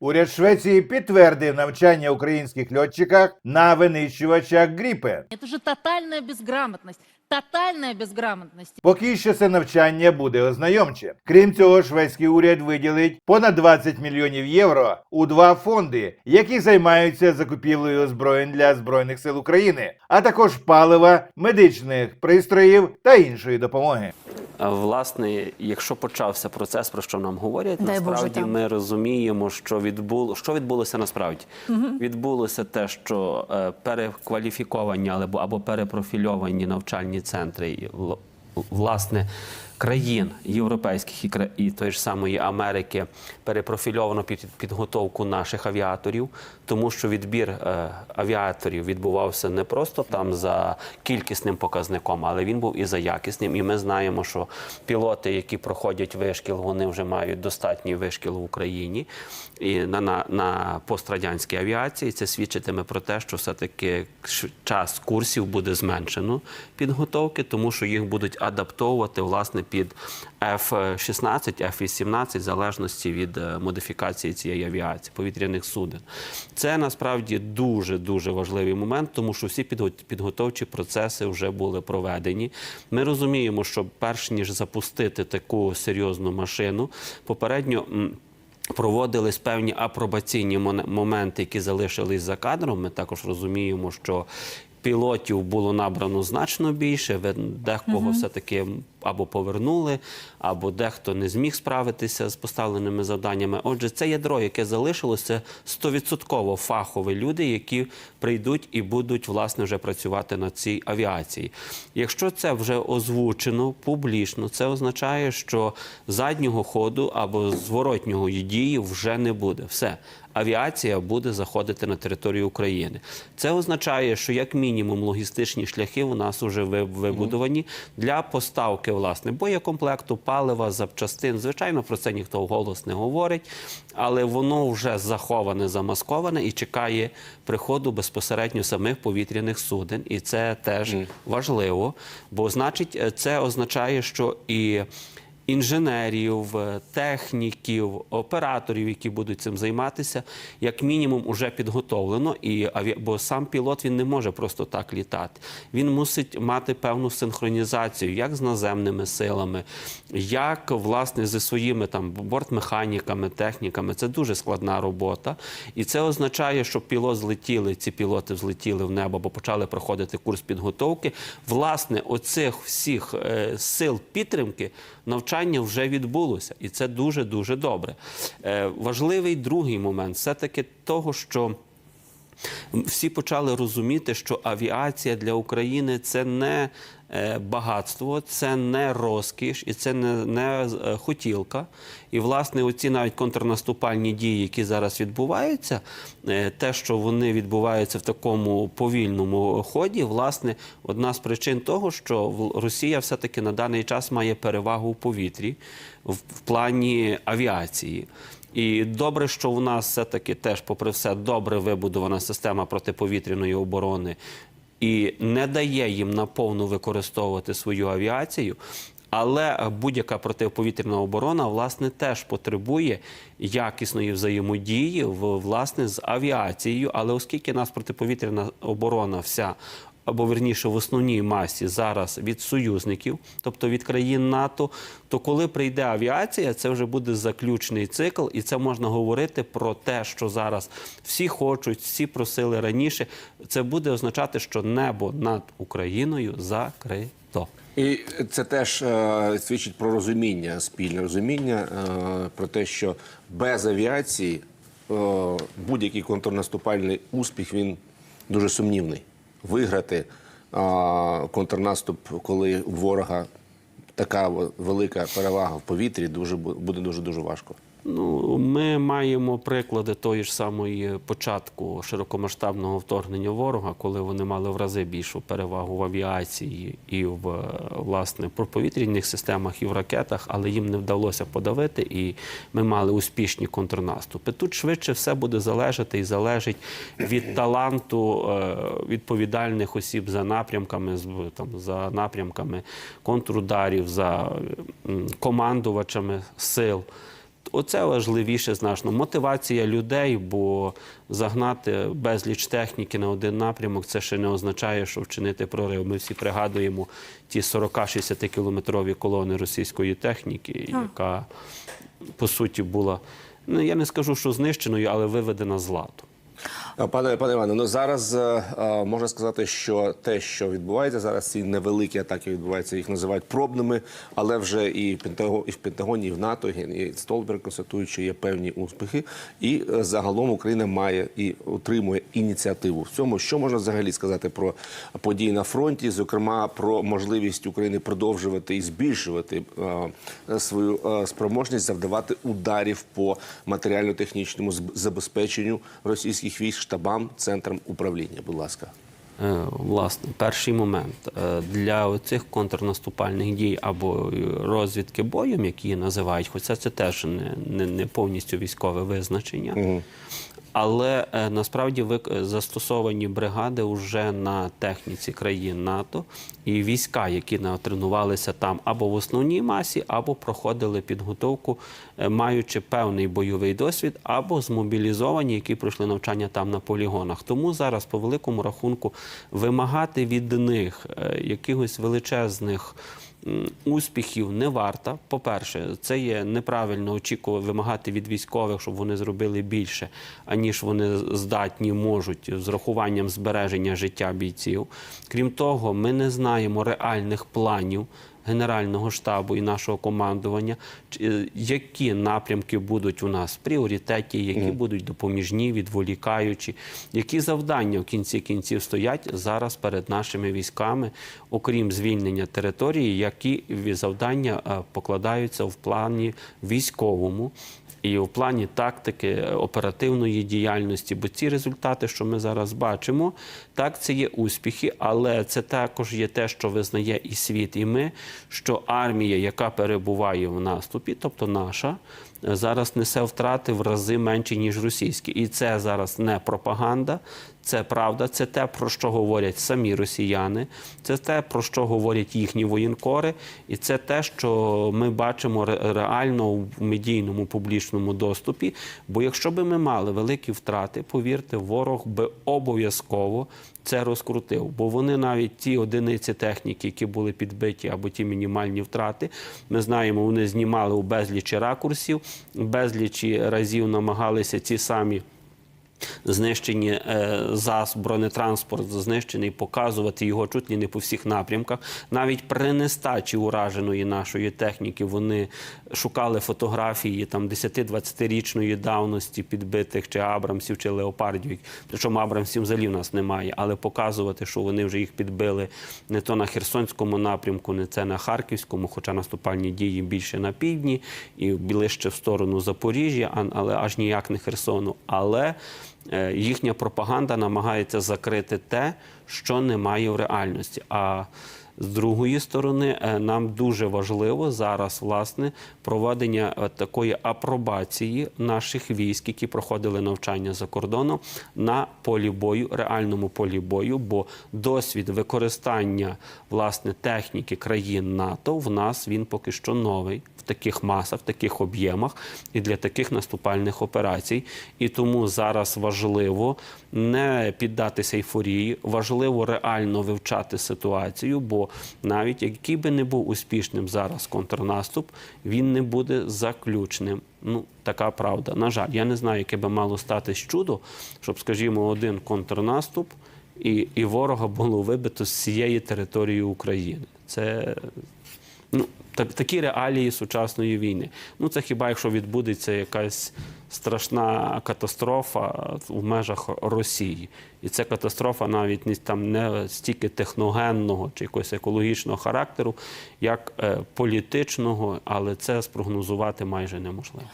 Уряд Швеції підтвердив навчання українських льотчиках на винищувачах Гріпен. Это же тотальная безграмотность. Тотальная безграмотность. Поки що це навчання буде ознайомче. Крім цього, шведський уряд виділить понад 20 мільйонів євро у два фонди, які займаються закупівлею озброєнь для збройних сил України, а також палива, медичних пристроїв та іншої допомоги. А, Власне, якщо почався процес, про що нам говорять, Дай насправді Боже, ми розуміємо, що відбуло що відбулося насправді. Відбулося те, що е, перекваліфіковані або, або перепрофільовані навчальні центри власне країн європейських і, тої ж самої Америки перепрофільовано під підготовку наших авіаторів, тому що відбір е, авіаторів відбувався не просто там за кількісним показником, але він був і за якісним. І ми знаємо, що пілоти, які проходять вишкіл, вони вже мають достатній вишкіл в Україні і на, на, на пострадянській авіації. Це свідчитиме про те, що все-таки час курсів буде зменшено підготовки, тому що їх будуть адаптовувати власне під F-16, F-18, в залежності від е, модифікації цієї авіації, повітряних суден. Це насправді дуже дуже важливий момент, тому що всі підготовчі процеси вже були проведені. Ми розуміємо, що перш ніж запустити таку серйозну машину, попередньо. Проводились певні апробаційні моменти, які залишились за кадром. Ми також розуміємо, що пілотів було набрано значно більше. Декого все-таки або повернули, або дехто не зміг справитися з поставленими завданнями. Отже, це ядро, яке залишилося, стовідсотково фахові люди, які прийдуть і будуть власне вже працювати на цій авіації. Якщо це вже озвучено публічно, це означає, що заднього ходу або зворотнього дії вже не буде. Все. Авіація буде заходити на територію України. Це означає, що як мінімум логістичні шляхи у нас вже вибудовані для поставки власне боєкомплекту, палива, запчастин. Звичайно, про це ніхто вголос не говорить, але воно вже заховане, замасковане і чекає приходу безпосередньо самих повітряних суден. І це теж важливо, бо значить, е, це означає, що і інженерів, е, техніків, операторів, які будуть цим займатися, як мінімум уже підготовлено. І бо сам пілот він не може просто так літати. Він мусить мати певну синхронізацію, як з наземними силами, як власне зі своїми там бортмеханіками, техніками. Це дуже складна робота, і це означає, що пілот злетіли. Ці пілоти взлетіли в небо, бо почали проходити курс підготовки. Власне, оцих всіх е, сил підтримки навчання вже відбулося, і це дуже дуже добре. Е, важливий другий момент все таки того, що. Всі почали розуміти, що авіація для України це не багатство, це не розкіш і це не, не е, хотілка. І, власне, оці навіть контрнаступальні дії, які зараз відбуваються, е, те, що вони відбуваються в такому повільному ході, власне, одна з причин того, що Росія все-таки на даний час має перевагу в повітрі в, плані авіації. І добре, що у нас все-таки теж, попри все, добре вибудована система протиповітряної оборони і не дає їм наповну використовувати свою авіацію. Але будь-яка протиповітряна оборона власне теж потребує якісної взаємодії в власне з авіацією. Але оскільки нас протиповітряна оборона вся або верніше в основній масі зараз від союзників, тобто від країн НАТО, то коли прийде авіація, це вже буде заключний цикл, і це можна говорити про те, що зараз всі хочуть, всі просили раніше. Це буде означати, що небо над Україною закрито. І це теж е, свідчить про розуміння, спільне розуміння е, про те, що без авіації е, будь-який контрнаступальний успіх він дуже сумнівний. Виграти а, контрнаступ, коли у ворога така велика перевага в повітрі, дуже бу- буде дуже дуже важко. Ну, ми маємо приклади тої ж самої початку широкомасштабного вторгнення ворога, коли вони мали в рази більшу перевагу в авіації і в власне повітряних системах і в ракетах, але їм не вдалося подавити, і ми мали успішні контрнаступи. Тут швидше все буде залежати і залежить від таланту е, відповідальних осіб за напрямками, там за напрямками контрударів, за командувачами сил. Оце важливіше значно. Мотивація людей, бо загнати безліч техніки на один напрямок, це ще не означає, що вчинити прорив. Ми всі пригадуємо ті 40-60 кілометрові колони російської техніки, яка по суті була, ну я не скажу, що знищеною, але виведена з ладу. А, Пане пане Іване, ну зараз е, е, можна сказати, що те, що відбувається зараз, ці невеликі атаки відбуваються, їх називають пробними, але вже і в Пентаго- і в Пентагоні, і в НАТО, і Столберг констатують, що є певні успіхи. І е, загалом Україна має і отримує ініціативу в цьому. Що можна взагалі сказати про події на фронті, зокрема про можливість України продовжувати і збільшувати е, свою е, спроможність завдавати ударів по матеріально-технічному забезпеченню російських військ штабам, центрам управління. Будь ласка. Е, Власне, перший момент Е, для цих контрнаступальних дій або розвідки боєм, які її називають, хоча це теж не, не, не повністю військове визначення. Але е, насправді вик- застосовані бригади вже на техніці країн НАТО і війська, які натренувалися там або в основній масі, або проходили підготовку, е, маючи певний бойовий досвід, або змобілізовані, які пройшли навчання там на полігонах. Тому зараз, по великому рахунку, вимагати від них е, якихось величезних успіхів не варта. По-перше, це є неправильно очікувати вимагати від військових, щоб вони зробили більше, аніж вони здатні можуть з рахуванням збереження життя бійців. Крім того, ми не знаємо реальних планів. Генерального штабу і нашого командування, е, які напрямки будуть у нас в пріоритеті, які будуть допоміжні, відволікаючі, які завдання в кінці кінців стоять зараз перед нашими військами, окрім звільнення території, які завдання е, покладаються в плані військовому. І в плані тактики оперативної діяльності, бо ці результати, що ми зараз бачимо, так це є успіхи, але це також є те, що визнає і світ, і ми, що армія, яка перебуває в наступі, тобто наша, зараз несе втрати в рази менші, ніж російські. І це зараз не пропаганда, це правда, це те, про що говорять самі росіяни, це те, про що говорять їхні воєнкори, і це те, що ми бачимо реально в медійному публічному доступі. Бо якщо би ми мали великі втрати, повірте, ворог би обов'язково це розкрутив. Бо вони навіть ті одиниці техніки, які були підбиті, або ті мінімальні втрати, ми знаємо, вони знімали у безлічі ракурсів, безлічі разів намагалися ці самі. Знищені е, ЗАС, бронетранспорт знищений, показувати його чуть ли не по всіх напрямках. Навіть при нестачі ураженої нашої техніки вони шукали фотографії там 10-20-річної давності підбитих чи Абрамсів, чи леопардів. Причому Абрамсів взагалі в нас немає, але показувати, що вони вже їх підбили не то на Херсонському напрямку, не це на Харківському, хоча наступальні дії більше на півдні і ближче в сторону Запоріжжя, але аж ніяк не Херсону. Але е, їхня пропаганда намагається закрити те, що немає в реальності. А з другої сторони, е, нам дуже важливо зараз власне проведення е, такої апробації наших військ, які проходили навчання за кордоном на полі бою, реальному полі бою, бо досвід використання власне техніки країн НАТО в нас він поки що новий в таких масах, в таких об'ємах і для таких наступальних операцій. І тому зараз важливо не піддатися ейфорії, важливо реально вивчати ситуацію, бо навіть який би не був успішним зараз контрнаступ, він не буде заключним. Ну, така правда. На жаль, я не знаю, яке би мало статись чудо, щоб, скажімо, один контрнаступ і, і ворога було вибито з цієї території України. Це ну, так, такі реалії сучасної війни. Ну, це хіба якщо відбудеться якась страшна катастрофа в межах Росії. І це катастрофа навіть не там не стільки техногенного чи якогось екологічного характеру, як е, політичного, але це спрогнозувати майже неможливо.